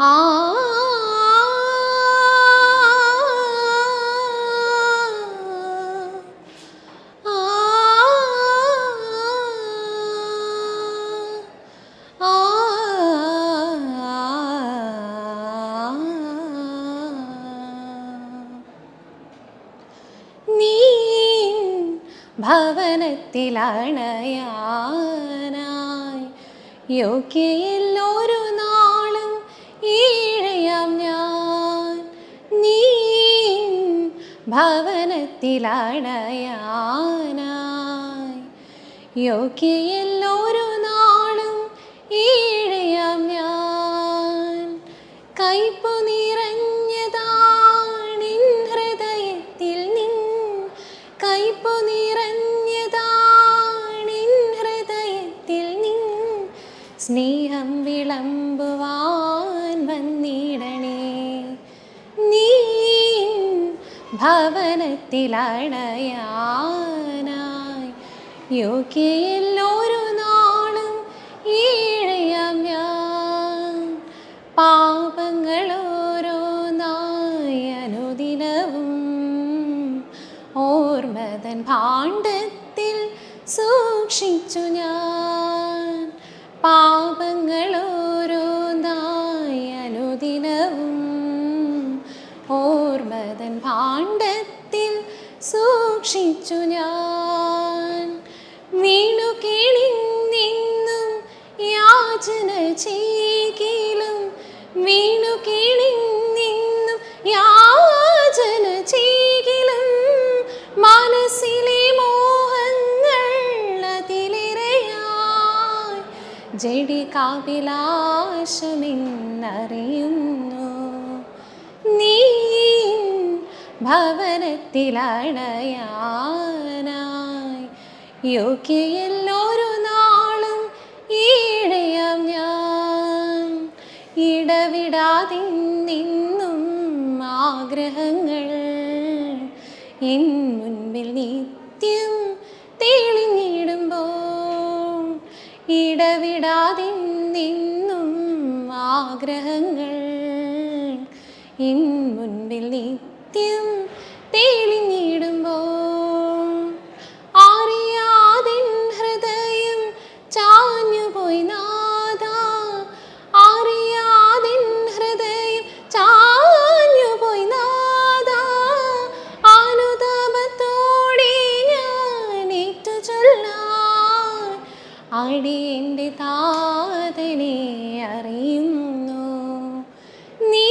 আ ഭവനത്തിലണയാനായി. യോഗ്യയല്ലോരു നാളും ഈഴയാം ഞാൻ. നീ ഭവനത്തിലണയാനായി. യോഗ്യയല്ലോരു നാളും ഈഴയാം ഞാൻ. കൈപ്പു ഭവനത്തിലണയാനായി യോഗ്യയെല്ലൊരു നാളും ഈഴയാം. ഞാൻ പാപങ്ങളോരോന്നായി അനുദിനവും ഓർമ്മതൻ ഭാണ്ഡത്തിൽ സൂക്ഷിച്ചു ഞാൻ. പാപങ്ങളോരോന്നായി അനുദിനവും ഓർമ്മതൻ ഭാണ്ഡത്തിൽ സൂക്ഷിച്ചു ഞാൻ. വീണു കിണിന്നിന്നും യാചന ചെയ്കിലും വീണു അതിലേറെയായി ജഡി കാവിലാശമെന്നറിയുന്നു. ഭവനത്തിലണയാനായി. യോഗ്യയെല്ലൊരു നാളും ഈഴയാം ഞാൻ. ഇടവിടാതെ നിന്നും ആഗ്രഹങ്ങൾ എൻ മുൻപിൽ നിത്യം തെളിഞ്ഞിടുമ്പോൾ ഇടവിടാതെ നിന്നും ആഗ്രഹങ്ങൾ എൻ മുൻപിൽ നിത്യം തെളിഞ്ഞിടുമ്പോൾ അറിയാതെ ഹൃദയം ചാഞ്ഞു ചാഞ്ഞുപോയി നാഥ അറിയാതെ ഹൃദയം ചാഞ്ഞു ചാഞ്ഞുപോയി നാഥ. അനുതാപത്തോടെ ഞാൻ ഏറ്റു ചൊല്ലാൻ അടിയന്റെ താതനെ അറിയുന്നു. നീ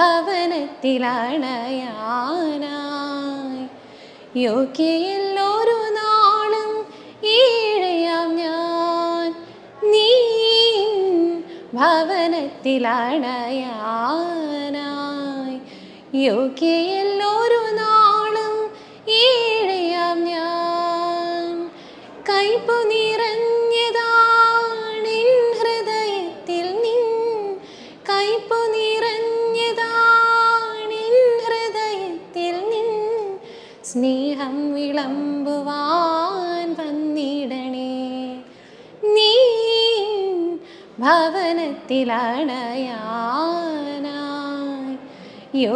ഭവനത്തിലണയാനായി. യോഗ്യയല്ലോരു നാളും ഈഴയാം ഞാൻ. നീ ഭവനത്തിലണയാനായി. യോഗ്യയല്ലോരു നാളും ഈഴയാം സ്നേഹം വിളമ്പുവാൻ വന്നിടണേ. നീ ഭവനത്തിലണയാനായി യോഗ്യയിലൊരു നാ